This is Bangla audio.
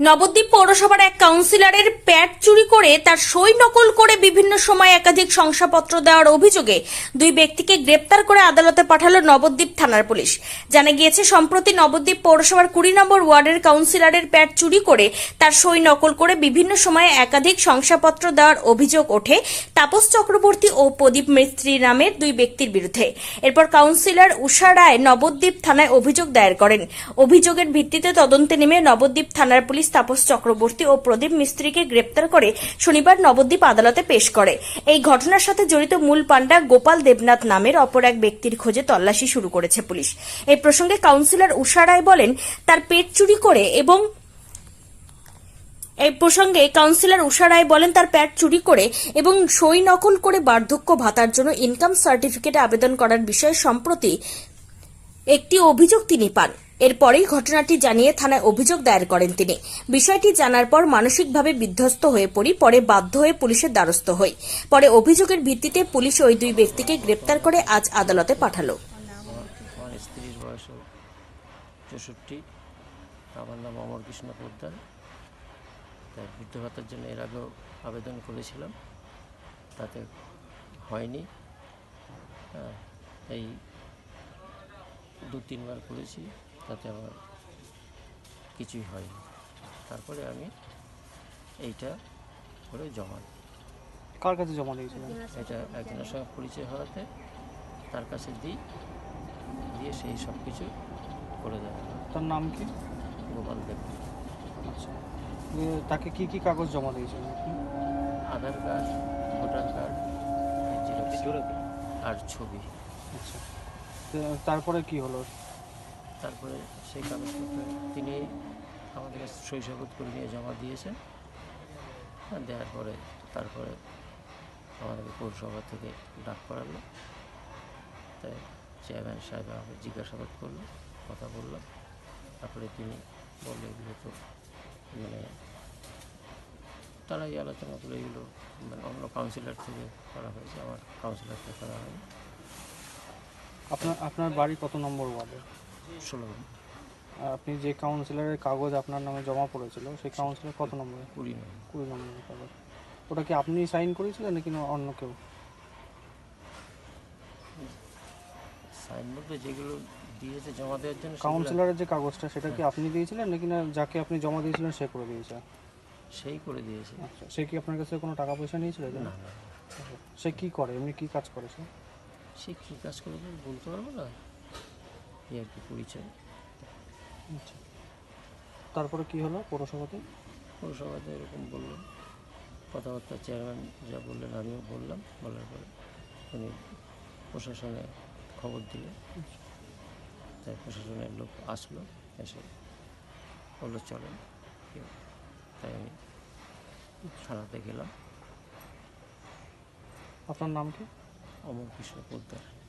নবদ্বীপ পৌরসভার এক কাউন্সিলরের প্যাড চুরি করে তার সই নকল করে বিভিন্ন সময় একাধিক শংসাপত্র দেওয়ার অভিযোগে দুই ব্যক্তিকে গ্রেপ্তার করে আদালতে পাঠালো নবদ্বীপ থানার পুলিশ। জানা গিয়েছে, সম্প্রতি নবদ্বীপ পৌরসভার কুড়ি নম্বর ওয়ার্ডের কাউন্সিলরের প্যাড চুরি করে তার সই নকল করে বিভিন্ন সময়ে একাধিক শংসাপত্র দেওয়ার অভিযোগ ওঠে তাপস চক্রবর্তী ও প্রদীপ মিস্ত্রি নামের দুই ব্যক্তির বিরুদ্ধে। এরপর কাউন্সিলর উষা রায় নবদ্বীপ থানায় অভিযোগ দায়ের করেন। অভিযোগের ভিত্তিতে তদন্তে নেমে নবদ্বীপ থানার পুলিশ তাপস চক্রবর্তী ও প্রদীপ মিস্ত্রিকে গ্রেপ্তার করে শনিবার নবদ্বীপ আদালতে পেশ করে। এই ঘটনার সাথে জড়িত মূল পাণ্ডা গোপাল দেবনাথ নামের অপর এক ব্যক্তির খোঁজে তল্লাশি শুরু করেছে পুলিশ। এই প্রসঙ্গে কাউন্সিলর উষা রায় বলেন, তার পেট চুরি করে এবং এই প্রসঙ্গে কাউন্সিলর উষা রায় বলেন, তার প্যাড চুরি করে এবং সই নকল করে বার্ধক্য ভাতার জন্য ইনকাম সার্টিফিকেটে আবেদন করার বিষয়ে সম্প্রতি একটি অভিযোগ তিনি পান। এরপরেই ঘটনাটি জানিয়ে থানায় অভিযোগ দায়ের করেন তিনি। বিষয়টি জানার পর মানসিকভাবে বিধ্বস্ত হয়ে পড়ি পরে বাধ্য হয়ে পুলিশের দ্বারস্থ হই। পরে অভিযোগের ভিত্তিতে পুলিশ ওই দুই ব্যক্তিকে গ্রেপ্তার করে আজ আদালতে পাঠালো। চৌষট্টি। আমার নাম অমর কৃষ্ণ পোদ্দার। তাই বৃদ্ধ ভাতার জন্য এর আগেও আবেদন করেছিলাম। তাতে হয়নি। হ্যাঁ, এই দু তিনবার করেছি। তাতে আমার কিছুই হয়নি। তারপরে আমি এইটা করে জমা দিই। কার কাছে জমা দিয়েছিলেন? এটা একজনের সঙ্গে পরিচয় হওয়াতে তার কাছে দিই দিয়ে সেই সব কিছু করে দেয়। তার নাম কি? গোপাল দেব। আচ্ছা। তাকে কি কি কাগজ জমা দিয়েছিলেন আপনি? আধার কার্ড ভোটার কার্ড আর ছবি। আচ্ছা। তো তারপরে কি হলো? তারপরে সেই কাগজপত্র তিনি আমাদের শৈশবোধ করে নিয়ে জমা দিয়েছেন। দেওয়ার পরে তারপরে আমাদেরকে পৌরসভা থেকে ডাক করালো। তাই চেয়ারম্যান সাহেব আমাকে জিজ্ঞাসাবাদ করল, কথা বললাম তারপরে তিনি বলল এগুলো তো মানে তারাই আলোচনা করে এগুলো মানে অন্য কাউন্সিলর থেকে করা হয়েছে, আমার কাউন্সিলর থেকে করা হয়নি। আপনার আপনার বাড়ি কত নম্বর ওয়ার্ডে ষোলো। আর আপনি যে কাউন্সিলরের কাগজ আপনার নামে জমা পড়েছিল সেই কাউন্সিলর কত নম্বরে কুড়ি নয় কুড়ি নম্বরের কাগজ। ওটা কি আপনি সাইন করেছিলেন নাকি অন্য কেউ? সাইন বলতে যেগুলো দিয়েছে জমা দেওয়ার জন্য কাউন্সিলরের যে কাগজটা সেটা কি আপনি দিয়েছিলেন নাকি না যাকে আপনি জমা দিয়েছিলেন সে করে দিয়েছে? সেই করে দিয়েছে। আচ্ছা সে কি আপনার কাছে কোনো টাকা পয়সা নিয়েছিল না সে কি করে? এমনি কি কাজ করে সে? সে কী কাজ করবে বলতে পারব না? এই আর কি পরিচয়। আচ্ছা। তারপরে কি হলো পৌরসভাতে? পৌরসভাতে এরকম বলল। কথাবার্তা চেয়ারম্যান যা বললেন আমিও বললাম বলার পরে উনি প্রশাসনে খবর দিলে তাই প্রশাসনের লোক আসলো এসে বলল চলেন। তাই আমি থানাতে গেলাম। আপনার নাম কি? অমর কৃষ্ণ পোদ্দার।